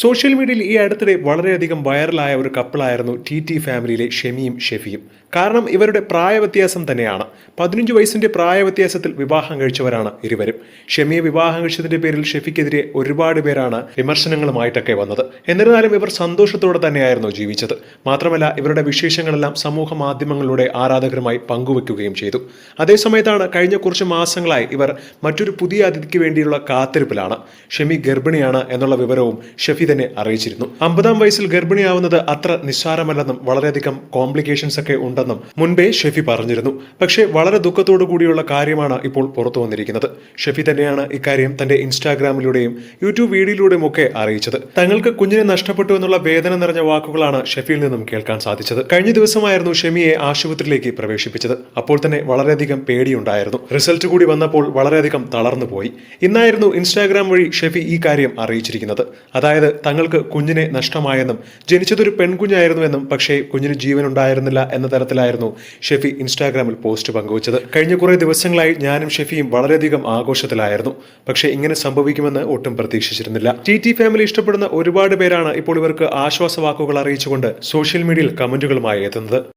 Social മീഡിയയിൽ ഈ അടുത്തിടെ വളരെയധികം വൈറലായ ഒരു കപ്പിളായിരുന്നു ടി ടി ഫാമിലിയിലെ ഷെമിയും ഷെഫിയും കാരണം ഇവരുടെ പ്രായവ്യത്യാസം തന്നെയാണ്. പതിനഞ്ച് വയസ്സിന്റെ പ്രായവ്യത്യാസത്തിൽ വിവാഹം കഴിച്ചവരാണ് ഇരുവരും. ഷെമിയെ വിവാഹം കഴിച്ചതിന്റെ പേരിൽ ഷെഫിക്കെതിരെ ഒരുപാട് പേരാണ് വിമർശനങ്ങളുമായിട്ടൊക്കെ വന്നത്. എന്നിരുന്നാലും ഇവർ സന്തോഷത്തോടെ തന്നെയായിരുന്നു ജീവിച്ചത്. മാത്രമല്ല ഇവരുടെ വിശേഷങ്ങളെല്ലാം സമൂഹ മാധ്യമങ്ങളിലൂടെ ആരാധകരുമായി പങ്കുവെക്കുകയും ചെയ്തു. അതേസമയത്താണ് കഴിഞ്ഞ കുറച്ച് മാസങ്ങളായി ഇവർ മറ്റൊരു പുതിയ അതിഥിക്ക് വേണ്ടിയുള്ള കാത്തിരിപ്പിലാണ്. ഷെമി ഗർഭിണിയാണ് എന്നുള്ള വിവരവും ഷെഫി തന്നെ അറിയിച്ചിരുന്നു. അമ്പതാം വയസ്സിൽ ഗർഭിണിയാവുന്നത് അത്ര നിസ്സാരമല്ലെന്നും വളരെയധികം കോംപ്ലിക്കേഷൻസ് ഒക്കെ ഉണ്ടെന്നും മുൻപേ ഷെഫി പറഞ്ഞിരുന്നു. പക്ഷേ വളരെ ദുഃഖത്തോടു കൂടിയുള്ള കാര്യമാണ് ഇപ്പോൾ പുറത്തു വന്നിരിക്കുന്നത്. ഷെഫി തന്നെയാണ് ഇക്കാര്യം തന്റെ ഇൻസ്റ്റാഗ്രാമിലൂടെയും യൂട്യൂബ് വീഡിയോയിലൂടെയും ഒക്കെ അറിയിച്ചത്. തങ്ങൾക്ക് കുഞ്ഞിനെ നഷ്ടപ്പെട്ടു എന്നുള്ള വേദന നിറഞ്ഞ വാക്കുകളാണ് ഷെഫിയിൽ നിന്നും കേൾക്കാൻ സാധിച്ചത്. കഴിഞ്ഞ ദിവസമായിരുന്നു ഷെമിയെ ആശുപത്രിയിലേക്ക് പ്രവേശിപ്പിച്ചത്. അപ്പോൾ തന്നെ വളരെയധികം പേടിയുണ്ടായിരുന്നു. റിസൾട്ട് കൂടി വന്നപ്പോൾ വളരെയധികം തളർന്നു പോയി ഇന്നായിരുന്നു ഇൻസ്റ്റാഗ്രാം വഴി ഷെഫി ഈ കാര്യം അറിയിച്ചിരിക്കുന്നത്. അതായത് തങ്ങൾക്ക് കുഞ്ഞിനെ നഷ്ടമായെന്നും ജനിച്ചതൊരു പെൺകുഞ്ഞായിരുന്നുവെന്നും പക്ഷേ കുഞ്ഞിന് ജീവൻ ഉണ്ടായിരുന്നില്ല എന്ന തരത്തിലായിരുന്നു ഷെഫി ഇൻസ്റ്റാഗ്രാമിൽ പോസ്റ്റ് പങ്കുവച്ചത്. കഴിഞ്ഞ കുറേ ദിവസങ്ങളായി ഞാനും ഷെഫിയും വളരെയധികം ആഘോഷത്തിലായിരുന്നു. പക്ഷേ ഇങ്ങനെ സംഭവിക്കുമെന്ന് ഒട്ടും പ്രതീക്ഷിച്ചിരുന്നില്ല. ടി ടി ഫാമിലി ഇഷ്ടപ്പെടുന്ന ഒരുപാട് പേരാണ് ഇപ്പോൾ ഇവർക്ക് ആശ്വാസവാക്കുകൾ അറിയിച്ചുകൊണ്ട് സോഷ്യൽ മീഡിയയിൽ കമന്റുകളുമായി എത്തുന്നത്.